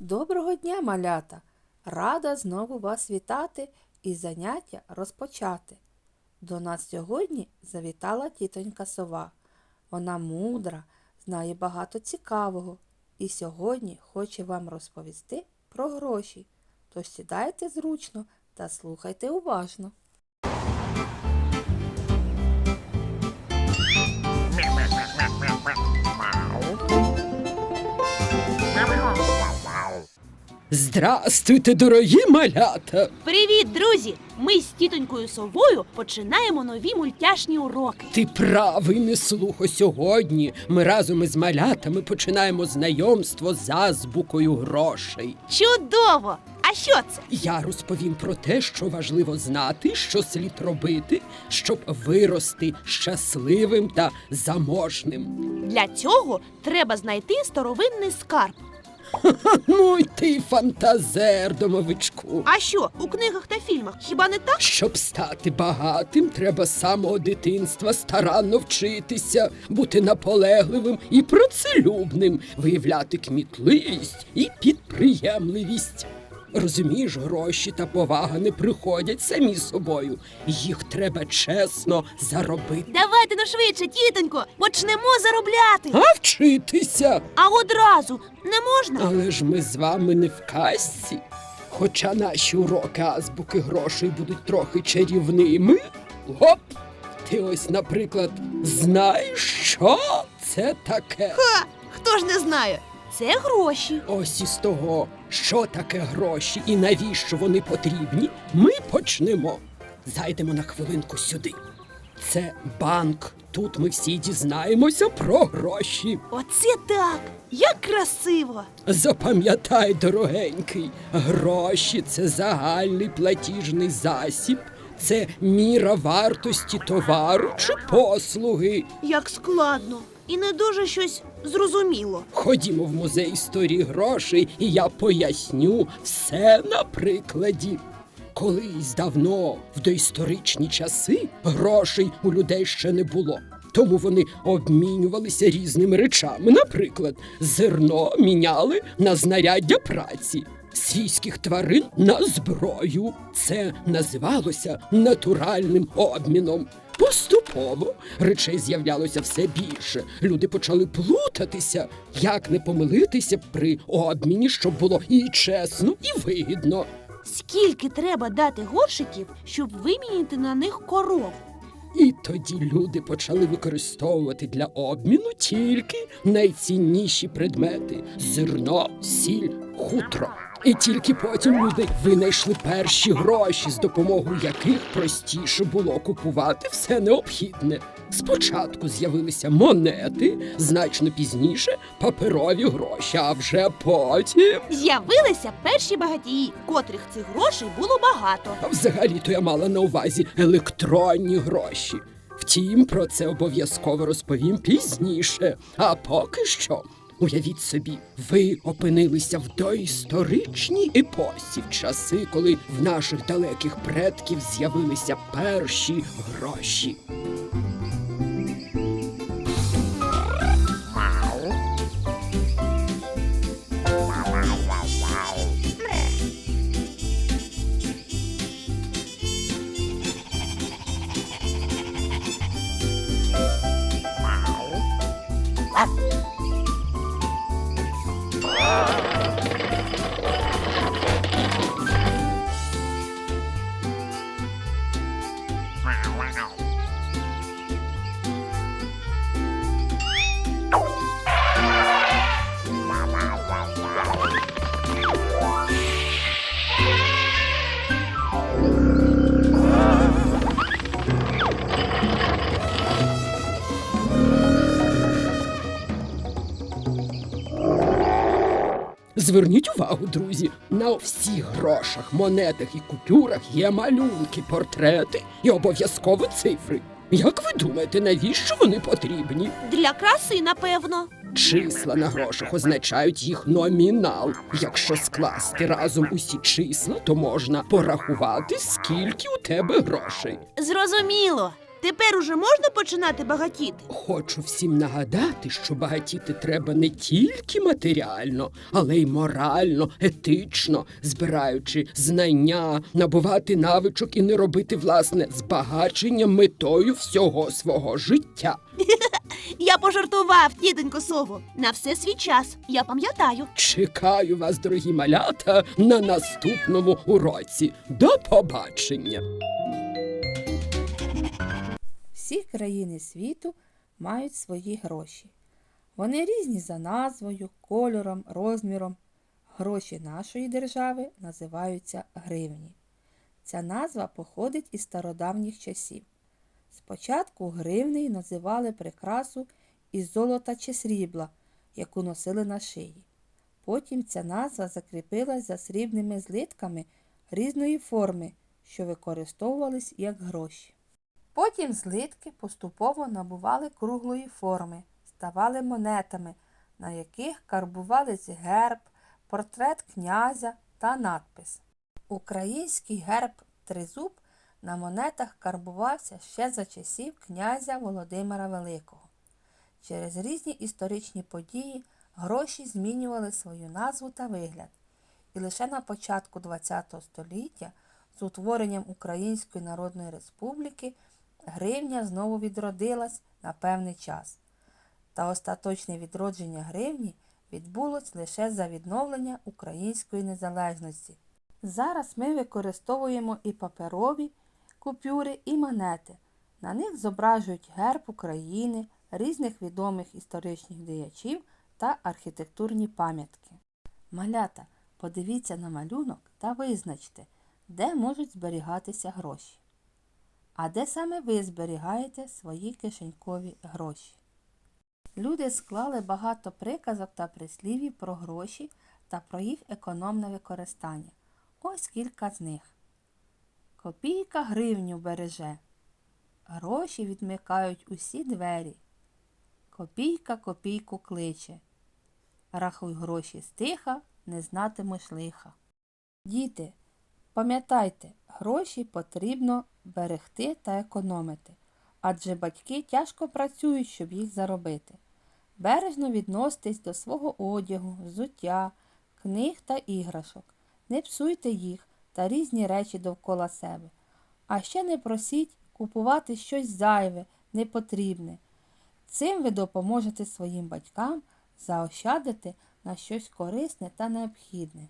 Доброго дня, малята! Рада знову вас вітати і заняття розпочати. До нас сьогодні завітала тітонька сова. Вона мудра, знає багато цікавого і сьогодні хоче вам розповісти про гроші. Тож сідайте зручно та слухайте уважно. Здрастуйте, дорогі малята! Привіт, друзі! Ми з тітонькою совою починаємо нові мультяшні уроки. Ти правий не слухо сьогодні. Ми разом із малятами починаємо знайомство з азбукою грошей. Чудово! А що це? Я розповім про те, що важливо знати, що слід робити, щоб вирости щасливим та заможним. Для цього треба знайти старовинний скарб. Ну й ти фантазер, домовичку. А що у книгах та фільмах? Хіба не так? Щоб стати багатим, треба з самого дитинства старанно вчитися, бути наполегливим і працелюбним, виявляти кмітливість і підприємливість. Розумієш, гроші та повага не приходять самі собою. Їх треба чесно заробити. Давайте ну швидше, тітонько, почнемо заробляти. А вчитися. А одразу не можна? Але ж ми з вами не в казці. Хоча наші уроки азбуки грошей будуть трохи чарівними. Гоп! Ти ось, наприклад, знаєш, що це таке? Ха! Хто ж не знає? Це гроші. Ось із того, що таке гроші і навіщо вони потрібні, ми почнемо. Зайдемо на хвилинку сюди. Це банк. Тут ми всі дізнаємося про гроші. Оце так! Як красиво! Запам'ятай, дорогенький, гроші це загальний платіжний засіб, це міра вартості товару чи послуги. Як складно. І не дуже щось зрозуміло. Ходімо в музей історії грошей, і я поясню все на прикладі. Колись давно, в доісторичні часи, грошей у людей ще не було. Тому вони обмінювалися різними речами. Наприклад, зерно міняли на знаряддя праці, свійських тварин на зброю. Це називалося натуральним обміном. Поступово речей з'являлося все більше. Люди почали плутатися, як не помилитися при обміні, щоб було і чесно, і вигідно. Скільки треба дати горшиків, щоб вимінити на них коров? І тоді люди почали використовувати для обміну тільки найцінніші предмети зерно, сіль, хутро. І тільки потім люди винайшли перші гроші, з допомогою яких простіше було купувати все необхідне. Спочатку з'явилися монети, значно пізніше паперові гроші, а вже потім. З'явилися перші багатії, котрих цих грошей було багато. А взагалі-то я мала на увазі електронні гроші. Втім, про це обов'язково розповім пізніше. А поки що, уявіть собі, ви опинилися в доісторичній епосі, в часи, коли в наших далеких предків з'явилися перші гроші. wow, wow. Зверніть увагу, друзі, на всіх грошах, монетах і купюрах є малюнки, портрети і обов'язково цифри. Як ви думаєте, навіщо вони потрібні? Для краси, напевно. Числа на грошах означають їх номінал. Якщо скласти разом усі числа, то можна порахувати, скільки у тебе грошей. Зрозуміло. Тепер уже можна починати багатіти? Хочу всім нагадати, що багатіти треба не тільки матеріально, але й морально, етично, збираючи знання, набувати навичок і не робити власне збагачення метою всього свого життя. Я пожартував, тітонько сово. На все свій час. Я пам'ятаю. Чекаю вас, дорогі малята, на наступному уроці. До побачення! Всі країни світу мають свої гроші. Вони різні за назвою, кольором, розміром. Гроші нашої держави називаються гривні. Ця назва походить із стародавніх часів. Спочатку гривнею називали прикрасу із золота чи срібла, яку носили на шиї. Потім ця назва закріпилась за срібними злитками різної форми, що використовувались як гроші. Потім злитки поступово набували круглої форми, ставали монетами, на яких карбувались герб, портрет князя та надпис. Український герб Тризуб на монетах карбувався ще за часів князя Володимира Великого. Через різні історичні події гроші змінювали свою назву та вигляд, і лише на початку ХХ століття з утворенням Української Народної Республіки гривня знову відродилась на певний час. Та остаточне відродження гривні відбулось лише за відновлення української незалежності. Зараз ми використовуємо і паперові купюри, і монети. На них зображують герб України, різних відомих історичних діячів та архітектурні пам'ятки. Малята, подивіться на малюнок та визначте, де можуть зберігатися гроші. А де саме ви зберігаєте свої кишенькові гроші? Люди склали багато приказок та прислівів про гроші та про їх економне використання. Ось кілька з них. Копійка гривню береже. Гроші відмикають усі двері. Копійка копійку кличе. Рахуй гроші стиха, не знатимеш лиха. Діти, пам'ятайте, гроші потрібно берегти та економити, адже батьки тяжко працюють, щоб їх заробити. Бережно відноситесь до свого одягу, взуття, книг та іграшок. Не псуйте їх та різні речі довкола себе. А ще не просіть купувати щось зайве, непотрібне. Цим ви допоможете своїм батькам заощадити на щось корисне та необхідне.